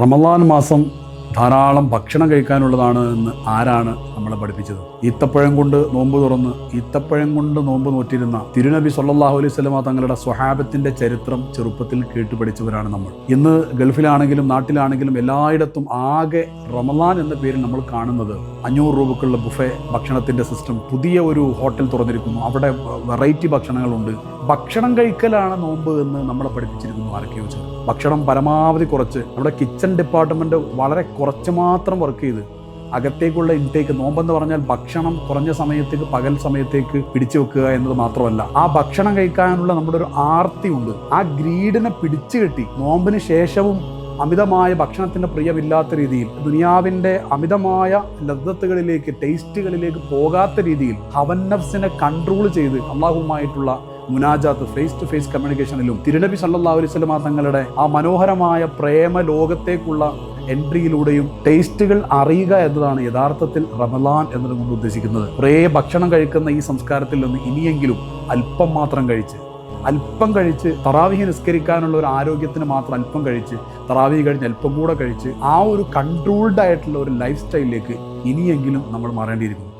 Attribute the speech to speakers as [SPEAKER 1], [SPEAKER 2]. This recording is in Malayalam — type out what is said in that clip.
[SPEAKER 1] റമദാൻ മാസം ധാരാളം ഭക്ഷണം കഴിക്കാനുള്ളതാണ് എന്ന് ആരാണ് നമ്മളെ പഠിപ്പിച്ചത്? ഈത്തപ്പഴം കൊണ്ട് നോമ്പ് തുറന്ന് ഈത്തപ്പഴം കൊണ്ട് നോമ്പ് നോറ്റിരുന്ന തിരുനബി സല്ലാഹു അലൈഹി സ്വലമ തങ്ങളുടെ സ്വഹാബത്തിന്റെ ചരിത്രം ചെറുപ്പത്തിൽ കേട്ടുപഠിച്ചവരാണ് നമ്മൾ. ഇന്ന് ഗൾഫിലാണെങ്കിലും നാട്ടിലാണെങ്കിലും എല്ലായിടത്തും ആകെ റമദാൻ എന്ന പേരിൽ നമ്മൾ കാണുന്നത് അഞ്ഞൂറ് രൂപക്കുള്ള ബുഫെ ഭക്ഷണത്തിന്റെ സിസ്റ്റം പുതിയ ഒരു ഹോട്ടൽ തുറന്നിരിക്കുന്നു. അവിടെ വെറൈറ്റി ഭക്ഷണങ്ങളുണ്ട്. ഭക്ഷണം കഴിക്കലാണ് നോമ്പ് എന്ന് നമ്മളെ പഠിപ്പിച്ചിരിക്കുന്നു ചോദിച്ചത് ഭക്ഷണം പരമാവധി കുറച്ച് നമ്മുടെ കിച്ചൺ ഡിപ്പാർട്ട്മെന്റ് വളരെ കുറച്ച് മാത്രം വർക്ക് ചെയ്ത് അകത്തേക്കുള്ള ഇൻടേക്ക് നോമ്പെന്ന് പറഞ്ഞാൽ ഭക്ഷണം കുറഞ്ഞ സമയത്തേക്ക് പകൽ സമയത്തേക്ക് പിടിച്ചു വെക്കുക എന്നത് മാത്രമല്ല. ആ ഭക്ഷണം കഴിക്കാനുള്ള നമ്മുടെ ഒരു ആർത്തി ഉണ്ട്. ആ ഗ്രീഡിനെ പിടിച്ചു കെട്ടി നോമ്പിന് ശേഷവും അമിതമായ ഭക്ഷണത്തിന്റെ പ്രിയമില്ലാത്ത രീതിയിൽ ദുനിയാവിന്റെ അമിതമായ ലബ്ധത്തുകളിലേക്ക് ടേസ്റ്റുകളിലേക്ക് പോകാത്ത രീതിയിൽ ഹവൻ നഫ്സിനെ കൺട്രോൾ ചെയ്ത് അള്ളാഹുമായിട്ടുള്ള മുനാജാത്ത് ഫേസ് ടു ഫേസ് കമ്മ്യൂണിക്കേഷനിലും തിരുനബി സല്ലാ അലൈഹി വസല്ലമ തങ്ങളുടെ ആ മനോഹരമായ പ്രേമ ലോകത്തേക്കുള്ള എൻട്രിയിലൂടെയും ടേസ്റ്റുകൾ അറിയുക എന്നതാണ് യഥാർത്ഥത്തിൽ റമലാൻ എന്നതുകൊണ്ട് ഉദ്ദേശിക്കുന്നത്. കുറേ ഭക്ഷണം കഴിക്കുന്ന ഈ സംസ്കാരത്തിൽ നിന്ന് ഇനിയെങ്കിലും അല്പം മാത്രം കഴിച്ച് അല്പം കഴിച്ച് തറാവിഹി നിസ്കരിക്കാനുള്ള ഒരു ആരോഗ്യത്തിന് മാത്രം അല്പം കഴിച്ച് തറാവിഹി കഴിഞ്ഞ് അല്പം കൂടെ കഴിച്ച് ആ ഒരു കൺട്രോൾഡ് ആയിട്ടുള്ള ഒരു ലൈഫ് സ്റ്റൈലിലേക്ക് ഇനിയെങ്കിലും നമ്മൾ മാറേണ്ടിയിരിക്കുന്നു.